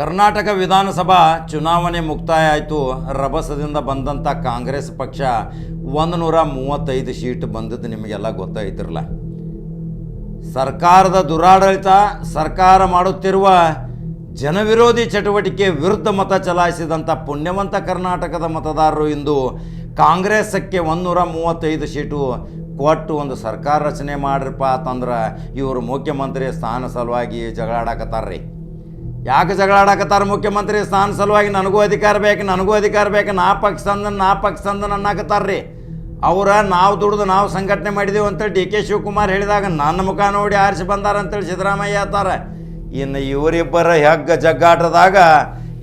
ಕರ್ನಾಟಕ ವಿಧಾನಸಭಾ ಚುನಾವಣೆ ಮುಕ್ತಾಯ ಆಯಿತು ರಭಸದಿಂದ ಬಂದಂಥ ಕಾಂಗ್ರೆಸ್ ಪಕ್ಷ ಒಂದು ನೂರ ಮೂವತ್ತೈದು ಸೀಟ್ ಬಂದದ್ದು ನಿಮಗೆಲ್ಲ ಗೊತ್ತಾಯ್ತಿರಲ್ಲ. ಸರ್ಕಾರದ ದುರಾಡಳಿತ, ಸರ್ಕಾರ ಮಾಡುತ್ತಿರುವ ಜನವಿರೋಧಿ ಚಟುವಟಿಕೆ ವಿರುದ್ಧ ಮತ ಚಲಾಯಿಸಿದಂಥ ಪುಣ್ಯವಂತ ಕರ್ನಾಟಕದ ಮತದಾರರು ಇಂದು ಕಾಂಗ್ರೆಸ್ಸಕ್ಕೆ ಒಂದೂರ ಮೂವತ್ತೈದು ಸೀಟು ಕೊಟ್ಟು ಒಂದು ಸರ್ಕಾರ ರಚನೆ ಮಾಡ್ರಪ್ಪ ಅಂತಂದ್ರೆ ಇವರು ಮುಖ್ಯಮಂತ್ರಿ ಸ್ಥಾನ ಸಲುವಾಗಿ ಜಗಳಾಡಕತ್ತಾರ್ರಿ. ಯಾಕೆ ಜಗಳಾಡಕತ್ತಾರ ಮುಖ್ಯಮಂತ್ರಿ? ಸ್ಥಾನ ಸಲುವಾಗಿ ನನಗೂ ಅಧಿಕಾರ ಬೇಕು, ನನಗೂ ಅಧಿಕಾರ ಬೇಕು, ನಾ ಪಕ್ಷ ಸಂದನ್, ನಾ ಪಕ್ಷ ತಂದನ್ ಅನ್ನಕತ್ತಾರ್ರಿ. ಅವರ ನಾವು ದುಡ್ದು ನಾವು ಸಂಘಟನೆ ಮಾಡಿದೆವು ಅಂತೇಳಿ ಡಿ ಕೆ ಶಿವಕುಮಾರ್ ಹೇಳಿದಾಗ ನನ್ನ ಮುಖ ನೋಡಿ ಆರಿಸಿ ಬಂದಾರ ಅಂತೇಳಿ ಸಿದ್ದರಾಮಯ್ಯ ಹೇಳ್ತಾರ. ಇನ್ನು ಇವರಿಬ್ಬರ ಹೆಗ್ಗ ಜಗ್ಗಾಟದಾಗ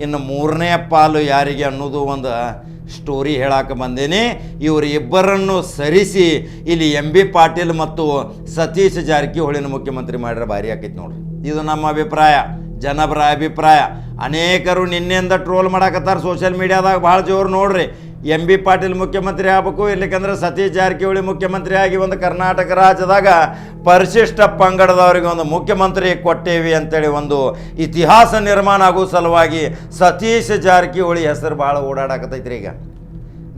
ಇನ್ನು ಮೂರನೇ ಪಾಲು ಯಾರಿಗೆ ಅನ್ನೋದು ಒಂದು ಸ್ಟೋರಿ ಹೇಳಕ್ಕೆ ಬಂದೇನೆ. ಇವರು ಇಬ್ಬರನ್ನು ಸರಿಸಿ ಇಲ್ಲಿ ಎಂ ಬಿ ಪಾಟೀಲ್ ಮತ್ತು ಸತೀಶ್ ಜಾರಕಿಹೊಳಿನ ಮುಖ್ಯಮಂತ್ರಿ ಮಾಡಿದ್ರೆ ಭಾರಿ ಆಕೈತಿ ನೋಡ್ರಿ. ಇದು ನಮ್ಮ ಅಭಿಪ್ರಾಯ. ಜನಪರ ಅಭಿಪ್ರಾಯ. ಅನೇಕರು ನಿನ್ನೆಯಿಂದ ಟ್ರೋಲ್ ಮಾಡಕತ್ತಾರ ಸೋಷಿಯಲ್ ಮೀಡಿಯಾದಾಗ ಭಾಳ ಜೋರು ನೋಡ್ರಿ. ಎಂ ಬಿ ಪಾಟೀಲ್ ಮುಖ್ಯಮಂತ್ರಿ ಆಗಬೇಕು ಇರ್ಲಿಕ್ಕಂದ್ರೆ ಸತೀಶ್ ಜಾರಕಿಹೊಳಿ ಮುಖ್ಯಮಂತ್ರಿ ಆಗಿ ಒಂದು ಕರ್ನಾಟಕ ರಾಜ್ಯದಾಗ ಪರಿಶಿಷ್ಟ ಪಂಗಡದವರಿಗೆ ಒಂದು ಮುಖ್ಯಮಂತ್ರಿ ಕೊಟ್ಟೇವಿ ಅಂತೇಳಿ ಒಂದು ಇತಿಹಾಸ ನಿರ್ಮಾಣ ಆಗೋ ಸಲುವಾಗಿ ಸತೀಶ್ ಜಾರಕಿಹೊಳಿ ಹೆಸರು ಭಾಳ ಓಡಾಡಕತ್ತೈತ್ರಿ ಈಗ.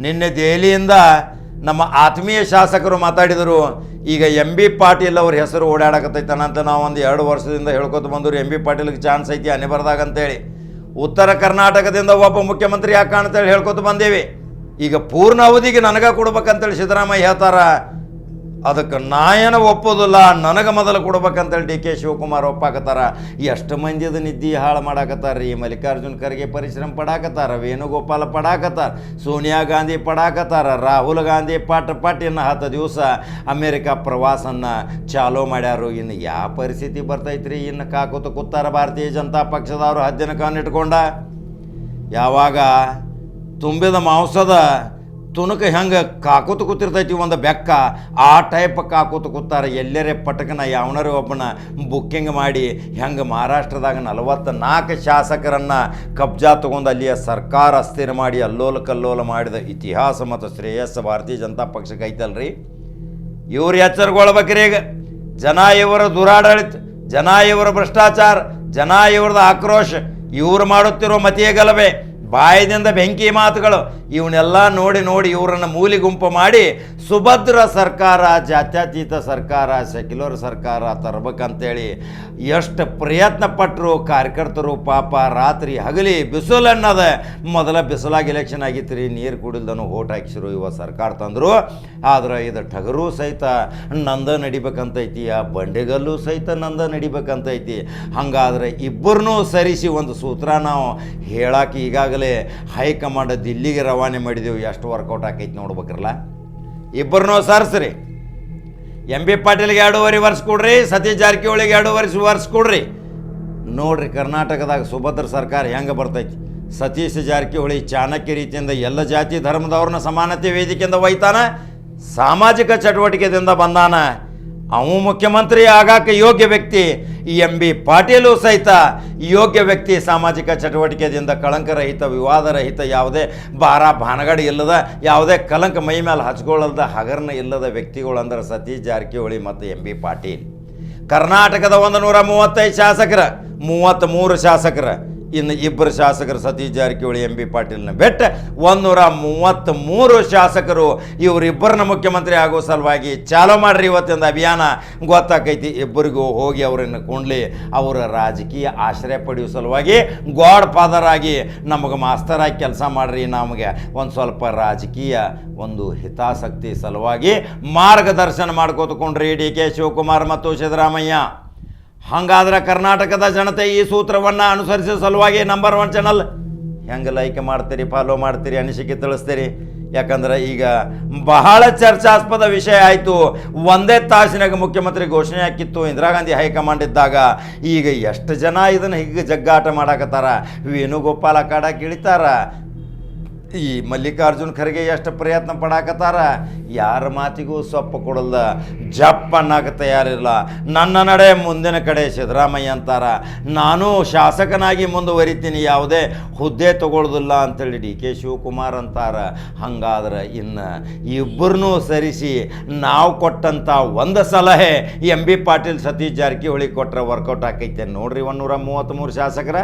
ನಿನ್ನೆ ದೆಹಲಿಯಿಂದ ನಮ್ಮ ಆತ್ಮೀಯ ಶಾಸಕರು ಮಾತಾಡಿದರು, ಈಗ ಎಂ ಬಿ ಪಾಟೀಲ್ ಅವ್ರ ಹೆಸರು ಓಡಾಡಕತ್ತೈತನಂತ ನಾವು ಒಂದು ಎರಡು ವರ್ಷದಿಂದ ಹೇಳ್ಕೊತ ಬಂದರು ಎಂ ಬಿ ಪಾಟೀಲ್ಗೆ ಚಾನ್ಸ್ ಐತಿ ಅನಿಬರ್ದಾಗ ಅಂತೇಳಿ. ಉತ್ತರ ಕರ್ನಾಟಕದಿಂದ ಒಬ್ಬ ಮುಖ್ಯಮಂತ್ರಿ ಯಾಕೆ ಅಂತೇಳಿ ಹೇಳ್ಕೊತ ಬಂದೇವಿ. ಈಗ ಪೂರ್ಣ ಅವಧಿಗೆ ನನಗೆ ಕೊಡ್ಬೇಕಂತೇಳಿ ಸಿದ್ದರಾಮಯ್ಯ ಹೇಳ್ತಾರ ಅದಕ್ಕೆ ನಾಯನ ಒಪ್ಪೋದಿಲ್ಲ, ನನಗೆ ಮೊದಲು ಕೊಡ್ಬೇಕಂತೇಳಿ ಡಿ ಕೆ ಶಿವಕುಮಾರ್ ಒಪ್ಪಾಕತ್ತಾರ. ಎಷ್ಟು ಮಂದಿದ ನಿದ್ದೆ ಹಾಳು ಮಾಡಾಕತ್ತಾರ ರೀ. ಮಲ್ಲಿಕಾರ್ಜುನ್ ಖರ್ಗೆ ಪರಿಶ್ರಮ ಪಡಾಕತ್ತಾರ, ವೇಣುಗೋಪಾಲ ಪಡಾಕತ್ತಾರ, ಸೋನಿಯಾ ಗಾಂಧಿ ಪಡಾಕತ್ತಾರ, ರಾಹುಲ್ ಗಾಂಧಿ ಪಟ್ ಪಾಟಿನ ಹತ್ತು ದಿವಸ ಅಮೇರಿಕ ಪ್ರವಾಸನ್ನ ಚಾಲೋ ಮಾಡ್ಯಾರು. ಇನ್ನು ಯಾವ ಪರಿಸ್ಥಿತಿ ಬರ್ತೈತ್ರಿ ಇನ್ನು ಕಾಕೋತ ಕೂತಾರ ಭಾರತೀಯ ಜನತಾ ಪಕ್ಷದವರು ಹದ್ದಿನ ಕಾನಿಟ್ಕೊಂಡ ಯಾವಾಗ ತುಂಬಿದ ಮಾಂಸದ ತುಣುಕ ಹೆಂಗೆ ಕಾಕೋತ ಕೂತಿರ್ತೈತಿ ಒಂದು ಬೆಕ್ಕ, ಆ ಟೈಪ್ ಕಾಕೋತ ಕೂತಾರೆ ಎಲ್ಲರೇ ಪಟಕನ ಯಾವನರ ಒಬ್ಬನ ಬುಕ್ಕಿಂಗ್ ಮಾಡಿ ಹೆಂಗೆ ಮಹಾರಾಷ್ಟ್ರದಾಗ ನಲವತ್ತ ನಾಲ್ಕು ಶಾಸಕರನ್ನು ಕಬ್ಜಾ ತಗೊಂಡು ಅಲ್ಲಿಯ ಸರ್ಕಾರ ಅಸ್ಥಿರ ಮಾಡಿ ಅಲ್ಲೋಲ ಕಲ್ಲೋಲ ಮಾಡಿದ ಇತಿಹಾಸ ಮತ್ತು ಶ್ರೇಯಸ್ಸ ಭಾರತೀಯ ಜನತಾ ಪಕ್ಷಕ್ಕೆ ಐತಲ್ರಿ ಇವ್ರು ಎಚ್ಚರಗೊಳ್ಬೇಕ್ರಿ ಈಗ. ಜನ ಇವರ ದುರಾಡಳಿತ, ಜನ ಇವರ ಭ್ರಷ್ಟಾಚಾರ, ಜನ ಇವ್ರದ್ದು ಆಕ್ರೋಶ, ಇವ್ರು ಮಾಡುತ್ತಿರೋ ಮತೀಯ ಗಲಭೆ. ಬಾಯದಿಂದ ಬೆಂಕಿ ಮಾತುಗಳು, ಇವನ್ನೆಲ್ಲ ನೋಡಿ ನೋಡಿ ಇವರನ್ನು ಮೂಲಿ ಗುಂಪು ಮಾಡಿ ಸುಭದ್ರ ಸರ್ಕಾರ, ಜಾತ್ಯತೀತ ಸರ್ಕಾರ ಸೆಕ್ಯುಲರ್ ಸರ್ಕಾರ ತರ್ಬೇಕಂತೇಳಿ ಎಷ್ಟು ಪ್ರಯತ್ನ ಪಟ್ಟರು ಕಾರ್ಯಕರ್ತರು ಪಾಪ ರಾತ್ರಿ ಹಗಲಿ ಬಿಸಿಲು ಅನ್ನೋದ. ಮೊದಲ ಬಿಸಿಲಾಗಿ ಎಲೆಕ್ಷನ್ ಆಗಿತ್ತು ರೀ, ನೀರು ಕುಡಿಲ್ದನು ಓಟ್ ಹಾಕಿಸಿರು ಇವ ಸರ್ಕಾರ ತಂದರು. ಆದ್ರೆ ಇದು ಟಗರು ಸಹಿತ ನಂದ ನಡಿಬೇಕಂತೈತಿ, ಆ ಬಂಡೆಗಲ್ಲು ಸಹಿತ ನಂದ ನಡಿಬೇಕಂತೈತಿ. ಹಂಗಾದ್ರೆ ಇಬ್ಬರನ್ನೂ ಸರಿಸಿ ಒಂದು ಸೂತ್ರ ನಾವು ಹೇಳಕ್ಕೆ ಈಗಾಗಲೇ ಹೈಕಮಾಂಡ್ ದಿಲ್ಲಿಗೆ ರವಾನೆ ಮಾಡಿದೆವು, ಎಷ್ಟು ವರ್ಕೌಟ್ ಆಕೈತಿ ನೋಡ್ಬೇಕ್ರಲ್ಲ ಇಬ್ಬರನ್ನೂ ಸಾರಿಸ್ರಿ. ಎಂ ಬಿ ಪಾಟೀಲ್ಗೆ ಎರಡೂವರೆ ವರ್ಷ ಕೊಡ್ರಿ, ಸತೀಶ್ ಜಾರಕಿಹೊಳಿಗೆ ಎರಡೂವರೆ ವರ್ಷ ಕೊಡ್ರಿ. ನೋಡ್ರಿ ಕರ್ನಾಟಕದಾಗ ಸುಭದ್ರ ಸರ್ಕಾರ ಹೆಂಗೆ ಬರ್ತೈತಿ. ಸತೀಶ್ ಜಾರಕಿಹೊಳಿ ಚಾಣಕ್ಯ ರೀತಿಯಿಂದ ಎಲ್ಲ ಜಾತಿ ಧರ್ಮದವ್ರನ್ನ ಸಮಾನತೆ ವೇದಿಕೆಯಿಂದ ಒಯ್ತಾನ, ಸಾಮಾಜಿಕ ಚಟುವಟಿಕೆದಿಂದ ಬಂದಾನ. ಅವು ಮುಖ್ಯಮಂತ್ರಿ ಆಗಾಕ ಯೋಗ್ಯ ವ್ಯಕ್ತಿ. ಎಂ ಬಿ ಪಾಟೀಲು ಸಹಿತ ಯೋಗ್ಯ ವ್ಯಕ್ತಿ. ಸಾಮಾಜಿಕ ಚಟುವಟಿಕೆಯಿಂದ ಕಳಂಕರಹಿತ, ವಿವಾದರಹಿತ, ಯಾವುದೇ ಭಾರ ಭಾನಗಡಿ ಇಲ್ಲದ, ಯಾವುದೇ ಕಲಂಕ ಮೈ ಮೇಲೆ ಹಚ್ಕೊಳ್ಳದ ಹಗರಣ ಇಲ್ಲದ ವ್ಯಕ್ತಿಗಳು ಅಂದ್ರೆ ಸತೀಶ್ ಜಾರಕಿಹೊಳಿ ಮತ್ತು ಎಂ ಬಿ ಪಾಟೀಲ್. ಕರ್ನಾಟಕದ ಒಂದು ನೂರ ಮೂವತ್ತೈದು ಶಾಸಕರ ಮೂವತ್ತ್ಮೂರು ಶಾಸಕರ. ಇನ್ನು ಇಬ್ಬರು ಶಾಸಕರು ಸತೀಶ್ ಜಾರಕಿಹೊಳಿ, ಎಂ ಬಿ ಪಾಟೀಲ್ನ ಬೆಟ್ಟ. ಒಂದೂರ ಮೂವತ್ತ್ಮೂರು ಶಾಸಕರು ಇವರಿಬ್ಬರನ್ನ ಮುಖ್ಯಮಂತ್ರಿ ಆಗೋ ಸಲುವಾಗಿ ಚಾಲೋ ಮಾಡ್ರಿ ಇವತ್ತಿಂದ ಅಭಿಯಾನ. ಗೊತ್ತಾಕೈತಿ, ಇಬ್ಬರಿಗೂ ಹೋಗಿ ಅವರನ್ನು ಕೂಡಲಿ ಅವರ ರಾಜಕೀಯ ಆಶ್ರಯ ಪಡೆಯುವ ಸಲುವಾಗಿ ಗಾಡ್ ಫಾದರ್ ಆಗಿ ನಮಗೆ ಮಾಸ್ತರಾಗಿ ಕೆಲಸ ಮಾಡ್ರಿ. ನಮಗೆ ಒಂದು ಸ್ವಲ್ಪ ರಾಜಕೀಯ, ಒಂದು ಹಿತಾಸಕ್ತಿ ಸಲುವಾಗಿ ಮಾರ್ಗದರ್ಶನ ಮಾಡ್ಕೋತಕೊಂಡ್ರಿ ಡಿ ಕೆ ಶಿವಕುಮಾರ್ ಮತ್ತು ಸಿದ್ದರಾಮಯ್ಯ. ಹಂಗಾದ್ರೆ ಕರ್ನಾಟಕದ ಜನತೆ ಈ ಸೂತ್ರವನ್ನು ಅನುಸರಿಸೋ ಸಲುವಾಗಿ ನಂಬರ್ ಒನ್ ಚಾನಲ್ ಹೆಂಗೆ ಲೈಕ್ ಮಾಡ್ತೀರಿ ಫಾಲೋ ಮಾಡ್ತೀರಿ ಅನಿಸಿಕೆ ತಿಳಿಸ್ತೀರಿ. ಯಾಕಂದ್ರೆ ಈಗ ಬಹಳ ಚರ್ಚಾಸ್ಪದ ವಿಷಯ ಆಯಿತು. ಒಂದೇ ತಾಸಿನಾಗ ಮುಖ್ಯಮಂತ್ರಿ ಘೋಷಣೆ ಹಾಕಿತ್ತು. ಇಂದಿರಾ ಗಾಂಧಿ ಹೈಕಮಾಂಡ್ ಇದ್ದಾಗ ಈಗ ಎಷ್ಟು ಜನ ಇದನ್ನು ಹೀಗೆ ಜಗ್ಗಾಟ ಮಾಡಾಕತ್ತಾರ? ವೇಣುಗೋಪಾಲ ಕಾಡಕ್ಕೆ ಇಳಿತಾರ? ಈ ಮಲ್ಲಿಕಾರ್ಜುನ್ ಖರ್ಗೆ ಎಷ್ಟು ಪ್ರಯತ್ನ ಪಡಾಕತ್ತಾರ? ಯಾರ ಮಾತಿಗೂ ಸೊಪ್ಪು ಕೊಡಲ್ದ ಜಪ್ಪ ಅನ್ನಕ್ಕೆ ತಯಾರಿಲ್ಲ ನನ್ನ ನಡೆ ಮುಂದಿನ ಕಡೆ ಸಿದ್ದರಾಮಯ್ಯ ಅಂತಾರ. ನಾನು ಶಾಸಕನಾಗಿ ಮುಂದುವರಿತೀನಿ. ಯಾವುದೇ ಹುದ್ದೆ ತಗೊಳ್ಳೋದಿಲ್ಲ ಅಂತೇಳಿ ಡಿ ಕೆ ಶಿವಕುಮಾರ್ ಅಂತಾರ. ಹಂಗಾದ್ರೆ ಇನ್ನು ಇಬ್ಬರನ್ನೂ ಸರಿಸಿ ನಾವು ಕೊಟ್ಟಂಥ ಒಂದು ಸಲಹೆ ಎಂ ಬಿ ಪಾಟೀಲ್ ಸತೀಶ್ ಜಾರಕಿಹೊಳಿ ಕೊಟ್ಟರೆ ವರ್ಕೌಟ್ ಆಕೈತೆ. ನೋಡ್ರಿ ಒಂದೂರ ಮೂವತ್ತ್ಮೂರು ಶಾಸಕರ.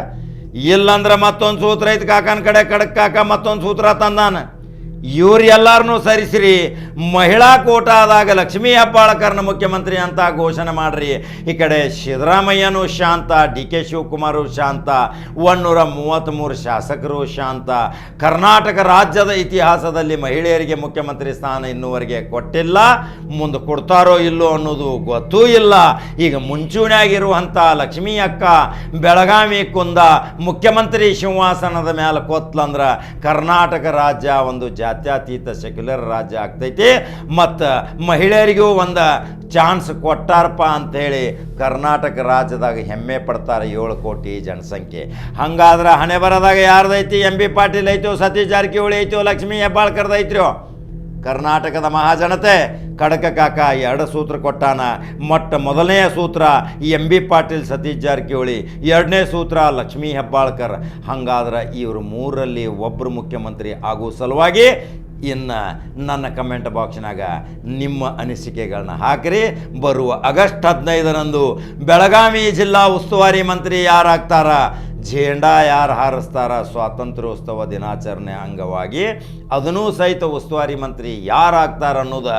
ಇಲ್ಲಂದ್ರೆ ಮತ್ತೊಂದು ಸೂತ್ರ ಐತಿ ಕಾಕನ ಕಡೆ ಕಡಕ್ ಕಾಕ ಮತ್ತೊಂದು ಸೂತ್ರ ತಂದಾನ. ಇವ್ರು ಎಲ್ಲಾರನ್ನೂ ಸರಿಸಿರಿ. ಮಹಿಳಾ ಕೋಟಾದಾಗ ಲಕ್ಷ್ಮೀ ಹೆಬ್ಬಾಳಕರ್ನ ಮುಖ್ಯಮಂತ್ರಿ ಅಂತ ಘೋಷಣೆ ಮಾಡ್ರಿ. ಈ ಕಡೆ ಸಿದ್ದರಾಮಯ್ಯನೂ ಶಾಂತ, ಡಿ ಕೆ ಶಿವಕುಮಾರು ಶಾಂತ, ಒನ್ನೂರ ಮೂವತ್ತ್ಮೂರು ಶಾಸಕರು ಶಾಂತ. ಕರ್ನಾಟಕ ರಾಜ್ಯದ ಇತಿಹಾಸದಲ್ಲಿ ಮಹಿಳೆಯರಿಗೆ ಮುಖ್ಯಮಂತ್ರಿ ಸ್ಥಾನ ಇನ್ನುವರೆಗೆ ಕೊಟ್ಟಿಲ್ಲ. ಮುಂದೆ ಕೊಡ್ತಾರೋ ಇಲ್ಲೋ ಅನ್ನೋದು ಗೊತ್ತೂ ಇಲ್ಲ. ಈಗ ಮುಂಚೂಣಿಯಾಗಿರುವಂಥ ಲಕ್ಷ್ಮೀ ಅಕ್ಕ, ಬೆಳಗಾವಿ ಕುಂದ ಮುಖ್ಯಮಂತ್ರಿ ಸಿಂಹಾಸನದ ಮೇಲೆ ಕೊತ್ಲಂದ್ರ ಕರ್ನಾಟಕ ರಾಜ್ಯ ಒಂದು ಜಾತ್ಯತೀತ ಸೆಕ್ಯುಲರ್ ರಾಜ್ಯ ಆಗ್ತೈತಿ. ಮತ್ತು ಮಹಿಳೆಯರಿಗೂ ಒಂದು ಚಾನ್ಸ್ ಕೊಟ್ಟಾರಪ್ಪ ಅಂಥೇಳಿ ಕರ್ನಾಟಕ ರಾಜ್ಯದಾಗ ಹೆಮ್ಮೆ ಪಡ್ತಾರೆ ಏಳು ಕೋಟಿ ಜನಸಂಖ್ಯೆ. ಹಂಗಾದ್ರೆ ಹಣೆ ಬರದಾಗ ಯಾರ್ದೈತಿ? ಎಂ ಬಿ ಪಾಟೀಲ್ ಐತೋ, ಸತೀಶ್ ಜಾರಕಿಹೊಳಿ ಐತೋ, ಲಕ್ಷ್ಮೀ ಹೆಬ್ಬಾಳ್ಕರ್ದು ಐತ್ರೋ? ಕರ್ನಾಟಕದ ಮಹಾಜನತೆ, ಕಡಕ ಕಾಕ ಎರಡು ಸೂತ್ರ ಕೊಟ್ಟಾನ. ಮೊಟ್ಟ ಮೊದಲನೆಯ ಸೂತ್ರ ಎಂ ಬಿ ಪಾಟೀಲ್ ಸತೀಶ್ ಜಾರಕಿಹೊಳಿ, ಎರಡನೇ ಸೂತ್ರ ಲಕ್ಷ್ಮೀ ಹೆಬ್ಬಾಳ್ಕರ್. ಹಾಗಾದ್ರೆ ಇವರು ಮೂರರಲ್ಲಿ ಒಬ್ಬರು ಮುಖ್ಯಮಂತ್ರಿ ಆಗೋ ಸಲುವಾಗಿ ಇನ್ನು ನನ್ನ ಕಮೆಂಟ್ ಬಾಕ್ಸ್ನಾಗ ನಿಮ್ಮ ಅನಿಸಿಕೆಗಳನ್ನ ಹಾಕಿರಿ. ಬರುವ ಆಗಸ್ಟ್ ಹದಿನೈದರಂದು ಬೆಳಗಾವಿ ಜಿಲ್ಲಾ ಉಸ್ತುವಾರಿ ಮಂತ್ರಿ ಯಾರಾಗ್ತಾರ? ಝೇಂಡಾ ಯಾರು ಹಾರಿಸ್ತಾರ? ಸ್ವಾತಂತ್ರ್ಯೋತ್ಸವ ದಿನಾಚರಣೆ ಅಂಗವಾಗಿ ಅದನ್ನೂ ಸಹಿತ ಉಸ್ತುವಾರಿ ಮಂತ್ರಿ ಯಾರಾಗ್ತಾರ ಅನ್ನೋದು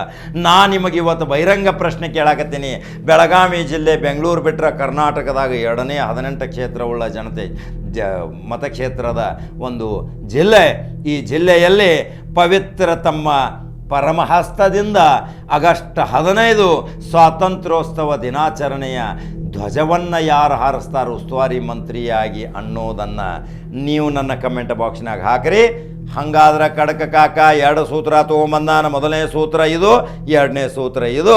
ನಾ ನಿಮಗೆ ಇವತ್ತು ಬಹಿರಂಗ ಪ್ರಶ್ನೆ ಕೇಳಾಕತ್ತೀನಿ. ಬೆಳಗಾವಿ ಜಿಲ್ಲೆ ಬೆಂಗಳೂರು ಬಿಟ್ಟರೆ ಕರ್ನಾಟಕದಾಗ ಎರಡನೇ ಹದಿನೆಂಟು ಕ್ಷೇತ್ರವುಳ್ಳ ಜನತೆ, ಜ, ಮತಕ್ಷೇತ್ರದ ಒಂದು ಜಿಲ್ಲೆ. ಈ ಜಿಲ್ಲೆಯಲ್ಲಿ ಪವಿತ್ರ ತಮ್ಮ ಪರಮಹಸ್ತದಿಂದ ಆಗಸ್ಟ್ ಹದಿನೈದು ಸ್ವಾತಂತ್ರ್ಯೋತ್ಸವ ದಿನಾಚರಣೆಯ ಧ್ವಜವನ್ನು ಯಾರು ಹಾರಿಸ್ತಾರೋ ಉಸ್ತುವಾರಿ ಮಂತ್ರಿಯಾಗಿ ಅನ್ನೋದನ್ನು ನೀವು ನನ್ನ ಕಮೆಂಟ್ ಬಾಕ್ಸ್ನಾಗ ಹಾಕ್ರಿ. ಹಂಗಾದ್ರೆ ಕಡಕ ಕಾಕ, ಎರಡು ಸೂತ್ರ ತೊಗೊಂಬಂದಾನ, ಮೊದಲನೇ ಸೂತ್ರ ಇದು, ಎರಡನೇ ಸೂತ್ರ ಇದು.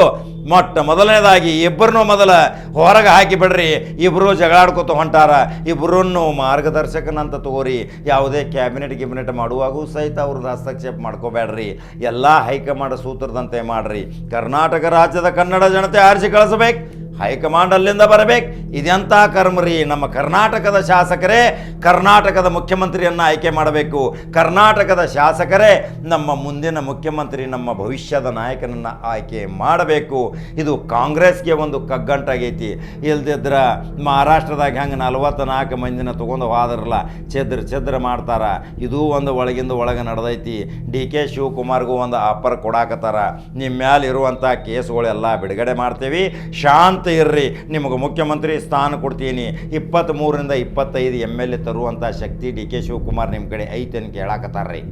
ಮೊಟ್ಟ ಮೊದಲನೇದಾಗಿ ಇಬ್ಬರನ್ನೂ ಮೊದಲ ಹೊರಗೆ ಹಾಕಿ ಬಿಡ್ರಿ. ಇಬ್ಬರು ಜಗಳಾಡ್ಕೊತ ಹೊಂಟಾರ. ಇಬ್ಬರನ್ನು ಮಾರ್ಗದರ್ಶಕನಂತ ತಗೋರಿ. ಯಾವುದೇ ಕ್ಯಾಬಿನೆಟ್ ಗಿಬಿನೆಟ್ ಮಾಡುವಾಗೂ ಸಹಿತ ಅವ್ರದ್ದು ಹಸ್ತಕ್ಷೇಪ ಮಾಡ್ಕೋಬೇಡ್ರಿ ಎಲ್ಲ ಹೈಕಮಾಂಡ್ ಸೂತ್ರದಂತೆ ಮಾಡ್ರಿ. ಕರ್ನಾಟಕ ರಾಜ್ಯದ ಕನ್ನಡ ಜನತೆ ಆರಿಸಿ ಕಳಿಸ್ಬೇಕು. ಹೈಕಮಾಂಡ್ ಅಲ್ಲಿಂದ ಬರಬೇಕು. ಇದೆಂಥ ಕರ್ಮರಿ? ನಮ್ಮ ಕರ್ನಾಟಕದ ಶಾಸಕರೇ, ಕರ್ನಾಟಕದ ಮುಖ್ಯಮಂತ್ರಿಯನ್ನು ಆಯ್ಕೆ ಮಾಡಬೇಕು. ಕರ್ನಾಟಕದ ಶಾಸಕರೇ, ನಮ್ಮ ಮುಂದಿನ ಮುಖ್ಯಮಂತ್ರಿ, ನಮ್ಮ ಭವಿಷ್ಯದ ನಾಯಕನನ್ನು ಆಯ್ಕೆ ಮಾಡಬೇಕು. ಇದು ಕಾಂಗ್ರೆಸ್ಗೆ ಒಂದು ಕಗ್ಗಂಟಾಗೈತಿ. ಇಲ್ದಿದ್ರೆ ಮಹಾರಾಷ್ಟ್ರದಾಗ ಹೆಂಗೆ ನಲ್ವತ್ನಾಲ್ಕು ಮಂದಿನ ತೊಗೊಂಡು ಹೋದ್ರಲ್ಲ, ಛದ್ರ ಛದ್ರ ಮಾಡ್ತಾರ. ಇದು ಒಂದು ಒಳಗಿಂದ ಒಳಗೆ ನಡೆದೈತಿ. ಡಿ ಕೆ ಶಿವಕುಮಾರ್ಗೂ ಒಂದು ಆಫರ್ ಕೊಡಾಕತ್ತಾರ. ನಿಮ್ಮ ಮ್ಯಾಲೆ ಇರುವಂಥ ಕೇಸ್ಗಳೆಲ್ಲ ಬಿಡುಗಡೆ ಮಾಡ್ತೀವಿ. ಶಾಂತ ಇರ್ರಿ. ನಿಮಗೆ ಮುಖ್ಯಮಂತ್ರಿ ಸ್ಥಾನ ಕೊಡ್ತೀನಿ. ಇಪ್ಪತ್ತ್ಮೂರರಿಂದ ಇಪ್ಪತ್ತೈದು ಎಂ ಎಲ್ ಎ ತರುವಂಥ ಶಕ್ತಿ ಡಿ ಕೆ ಶಿವಕುಮಾರ್ ನಿಮ್ಮ ಕಡೆ ಐತೆ ಅಂತ ಕೇಳಾಕತ್ತಾರ್ರಿ.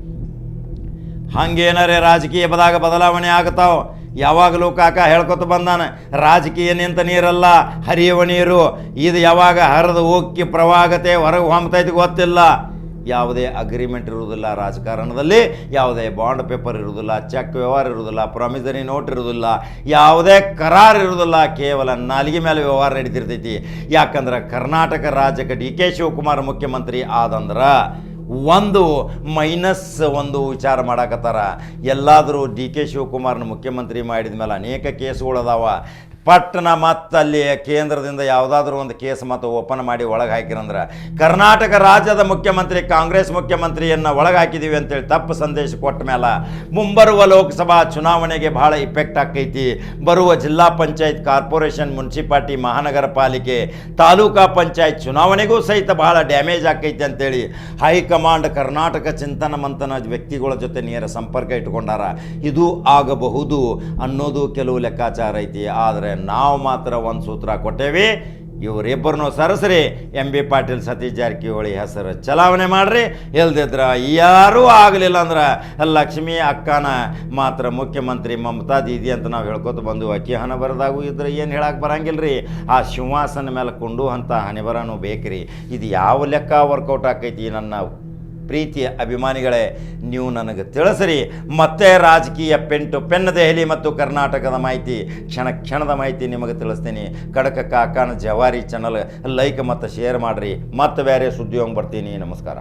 ಹಂಗೇನಾರೇ ರಾಜಕೀಯ ಬದಾಗ ಬದಲಾವಣೆ ಆಗ್ತಾವ. ಯಾವಾಗಲೂ ಕಾಕ ಹೇಳ್ಕೊತ ಬಂದಾನೆ, ರಾಜಕೀಯ ನಿಂತ ನೀರಲ್ಲ, ಹರಿಯುವ ನೀರು. ಇದು ಯಾವಾಗ ಹರಿದು ಹೋಗಿ ಪ್ರವಾಹತೆ ಹೊರಗೆ ಹೊಮ್ತೈತಿ ಗೊತ್ತಿಲ್ಲ. ಯಾವುದೇ ಅಗ್ರಿಮೆಂಟ್ ಇರುವುದಿಲ್ಲ, ರಾಜಕಾರಣದಲ್ಲಿ ಯಾವುದೇ ಬಾಂಡ್ ಪೇಪರ್ ಇರುವುದಿಲ್ಲ ಚೆಕ್ ವ್ಯವಹಾರ ಇರುವುದಿಲ್ಲ ಪ್ರಾಮಿಸರಿ ನೋಟ್ ಇರುವುದಿಲ್ಲ, ಯಾವುದೇ ಕರಾರ್ ಇರುವುದಿಲ್ಲ, ಕೇವಲ ನಾಲಿಗೆ ಮೇಲೆ ವ್ಯವಹಾರ ನಡೀತಿರ್ತೈತಿ. ಯಾಕಂದ್ರೆ ಕರ್ನಾಟಕ ರಾಜ್ಯಕ್ಕೆ ಡಿ ಕೆ ಶಿವಕುಮಾರ್ ಮುಖ್ಯಮಂತ್ರಿ ಆದಂದ್ರೆ ಒಂದು ಮೈನಸ್ ಒಂದು ವಿಚಾರ ಮಾಡಾಕತ್ತಾರ. ಎಲ್ಲಾದರೂ ಡಿ ಕೆ ಶಿವಕುಮಾರ್ನ ಮುಖ್ಯಮಂತ್ರಿ ಮಾಡಿದ ಮೇಲೆ ಅನೇಕ ಕೇಸುಗಳು ಅದಾವ ಪಟ್ಟಣ ಮತ್ತಲ್ಲಿ ಕೇಂದ್ರದಿಂದ ಯಾವುದಾದ್ರೂ ಒಂದು ಕೇಸ್ ಮತ್ತು ಓಪನ್ ಮಾಡಿ ಒಳಗೆ ಹಾಕಿರಂದ್ರೆ ಕರ್ನಾಟಕ ರಾಜ್ಯದ ಮುಖ್ಯಮಂತ್ರಿ, ಕಾಂಗ್ರೆಸ್ ಮುಖ್ಯಮಂತ್ರಿಯನ್ನು ಒಳಗೆ ಹಾಕಿದ್ದೀವಿ ಅಂತೇಳಿ ತಪ್ಪು ಸಂದೇಶ ಕೊಟ್ಟ ಮೇಲೆ ಮುಂಬರುವ ಲೋಕಸಭಾ ಚುನಾವಣೆಗೆ ಭಾಳ ಇಫೆಕ್ಟ್ ಆಕೈತಿ. ಬರುವ ಜಿಲ್ಲಾ ಪಂಚಾಯತ್ ಕಾರ್ಪೊರೇಷನ್ ಮುನ್ಸಿಪಾಲ್ಟಿ ಮಹಾನಗರ ಪಾಲಿಕೆ ತಾಲೂಕಾ ಪಂಚಾಯತ್ ಚುನಾವಣೆಗೂ ಸಹಿತ ಭಾಳ ಡ್ಯಾಮೇಜ್ ಆಕೈತಿ ಅಂತೇಳಿ ಹೈಕಮಾಂಡ್ ಕರ್ನಾಟಕ ಚಿಂತನ ಮಂಥನ ವ್ಯಕ್ತಿಗಳ ಜೊತೆ ನೇರ ಸಂಪರ್ಕ ಇಟ್ಕೊಂಡಾರ ಇದು ಆಗಬಹುದು ಅನ್ನೋದು ಕೆಲವು ಲೆಕ್ಕಾಚಾರ ಐತಿ. ಆದರೆ ನಾವು ಮಾತ್ರ ಒಂದು ಸೂತ್ರ ಕೊಟ್ಟೇವಿ. ಇವರಿಬ್ಬರನ್ನು ಸರಸ್ರಿ. ಎಂ ಬಿ ಪಾಟೀಲ್ ಸತೀಶ್ ಜಾರಕಿಹೊಳಿ ಹೆಸರು ಚಲಾವಣೆ ಮಾಡಿರಿ. ಇಲ್ದಿದ್ರೆ ಯಾರೂ ಆಗಲಿಲ್ಲ ಅಂದ್ರೆ ಲಕ್ಷ್ಮೀ ಅಕ್ಕನ ಮಾತ್ರ ಮುಖ್ಯಮಂತ್ರಿ ಮಮತಾ ದೀದಿ ಅಂತ ನಾವು ಹೇಳ್ಕೊತ ಬಂದು ಅಕ್ಕಿ ಹಣ ಇದ್ರೆ ಏನು ಹೇಳಕ್ಕೆ ಬರಂಗಿಲ್ಲ ರೀ ಆ ಸಿಂಹಾಸನ ಮೇಲೆ ಕೊಂಡು ಅಂತ ಹಣೆ ಬರನೂ ಬೇಕ್ರಿ. ಇದು ಯಾವ ಲೆಕ್ಕ ವರ್ಕೌಟ್ ಆಕೈತಿ ನನ್ನ ಪ್ರೀತಿಯ ಅಭಿಮಾನಿಗಳೇ, ನೀವು ನನಗೆ ತಿಳಿಸ್ರಿ. ಮತ್ತೆ ರಾಜಕೀಯ ಪೆಂಟು ಪೆನ್ ದೆಹಲಿ ಮತ್ತು ಕರ್ನಾಟಕದ ಮಾಹಿತಿ, ಕ್ಷಣ ಕ್ಷಣದ ಮಾಹಿತಿ ನಿಮಗೆ ತಿಳಿಸ್ತೀನಿ. ಕಡಕ, ಕಾಕಾನ, ಜವಾರಿ ಚಾನಲ್ ಲೈಕ್ ಮತ್ತು ಶೇರ್ ಮಾಡಿರಿ. ಮತ್ತೆ ಬೇರೆ ಸುದ್ದಿ ಬರ್ತೀನಿ. ನಮಸ್ಕಾರ.